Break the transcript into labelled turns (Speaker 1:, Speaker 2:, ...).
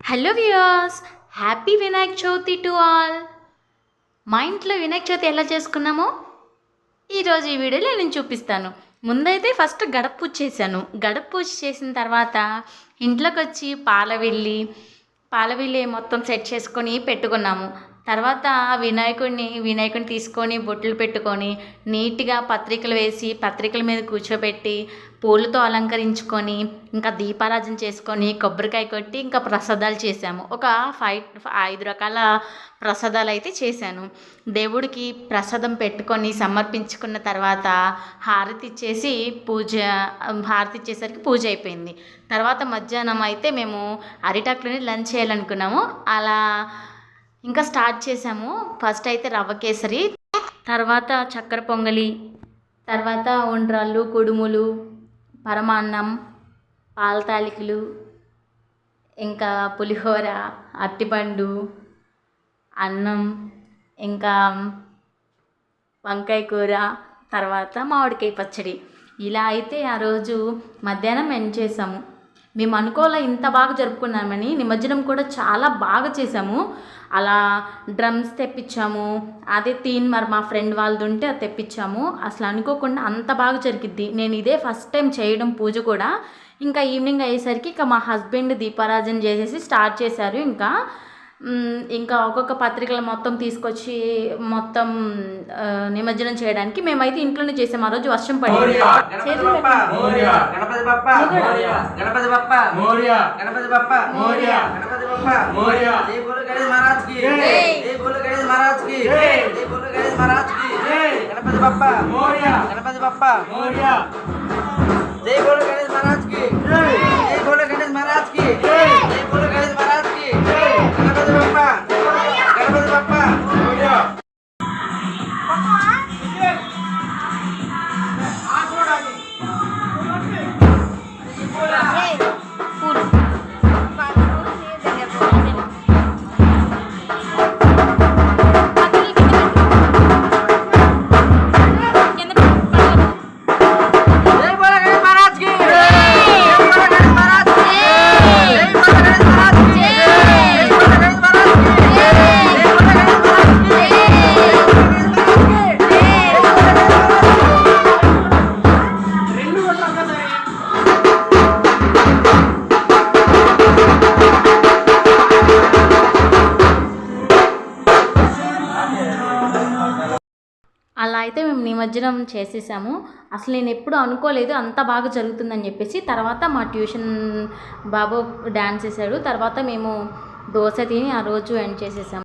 Speaker 1: Hello viewers happy Vinayaka Chavithi to all మా ఇంట్లో వినాయక చవితి ఎలా చేసుకున్నామో ఈరోజు ఈ వీడియోలో నేను చూపిస్తాను. ముందైతే ఫస్ట్ గడప పూజ చేశాను. గడప పూజ చేసిన తర్వాత ఇంట్లోకి వచ్చి పాల వెళ్ళి పాలవెల్లి మొత్తం సెట్ చేసుకొని పెట్టుకున్నాము. తర్వాత వినాయకుడిని వినాయకుడిని తీసుకొని బొట్లు పెట్టుకొని నీట్గా పత్రికలు వేసి పత్రికల మీద కూర్చోబెట్టి పూలతో అలంకరించుకొని ఇంకా దీపారాజన చేసుకొని కొబ్బరికాయ కొట్టి ఇంకా ప్రసాదాలు చేశాము. ఒక ఫైవ్ ఐదు రకాల ప్రసాదాలు అయితే చేశాను. దేవుడికి ప్రసాదం పెట్టుకొని సమర్పించుకున్న తర్వాత హారతి ఇచ్చేసి పూజ హారతి ఇచ్చేసరికి పూజ అయిపోయింది. తర్వాత మధ్యాహ్నం అయితే మేము అరిటాకులోనే లంచ్ చేయాలనుకున్నాము. అలా ఇంకా స్టార్ట్ చేసాము. ఫస్ట్ అయితే రవ్వ కేసరి తర్వాత చక్కెర పొంగలి తర్వాత ఉండ్రాళ్ళు కుడుములు పరమాన్నం పాలతాలికలు ఇంకా పులిహోర అట్టిపండు అన్నం ఇంకా వంకాయ కూర తర్వాత మామిడికాయ పచ్చడి. ఇలా అయితే ఆ రోజు మధ్యాహ్నం ఎండ్ చేసాము? మేము అనుకోలే ఇంత బాగా జరుపుకున్నామని నిమజ్జనం కూడా చాలా బాగా చేసాము అలా డ్రమ్స్ తెప్పించాము. అదే తీన్ మరి మా ఫ్రెండ్ వాళ్ళది ఉంటే అది తెప్పించాము. అసలు అనుకోకుండా అంత బాగా జరిగిద్ది. నేను ఇదే ఫస్ట్ టైం చేయడం పూజ కూడా. ఇంకా ఈవినింగ్ అయ్యేసరికి ఇక మా హస్బెండ్ దీపారాజన చేసేసి స్టార్ట్ చేశారు ఇంకా. ఇంకా ఒక్కొక్క పత్రికలు మొత్తం తీసుకొచ్చి మొత్తం నిమజ్జనం చేయడానికి మేమైతే ఇంట్లోనే చేసాం. ఆ రోజు వర్షం పడింది.
Speaker 2: గణపతి బప్ప. గణపతి బప్ప,
Speaker 1: మోరియా.
Speaker 2: గణపతి బప్ప,
Speaker 3: మోరియా.
Speaker 2: గణపతి బప్ప,
Speaker 3: మోరియా.
Speaker 2: గణపతి బప్ప,
Speaker 3: మోరియా.
Speaker 2: జై బోలో గణేష్ మహారాజ్కి
Speaker 3: జై.
Speaker 2: జై. బోలో గణేష్ మహారాజ్కి
Speaker 1: అలా అయితే మేము నిమజ్జనం చేసేసాము. అసలు నేను ఎప్పుడు అనుకోలేదు అంత బాగా జరుగుతుందని చెప్పేసి. తర్వాత మా ట్యూషన్ బాబు డ్యాన్స్ వేసాడు తర్వాత మేము దోశ తిని ఆ రోజు ఎండ్ చేసేసాము.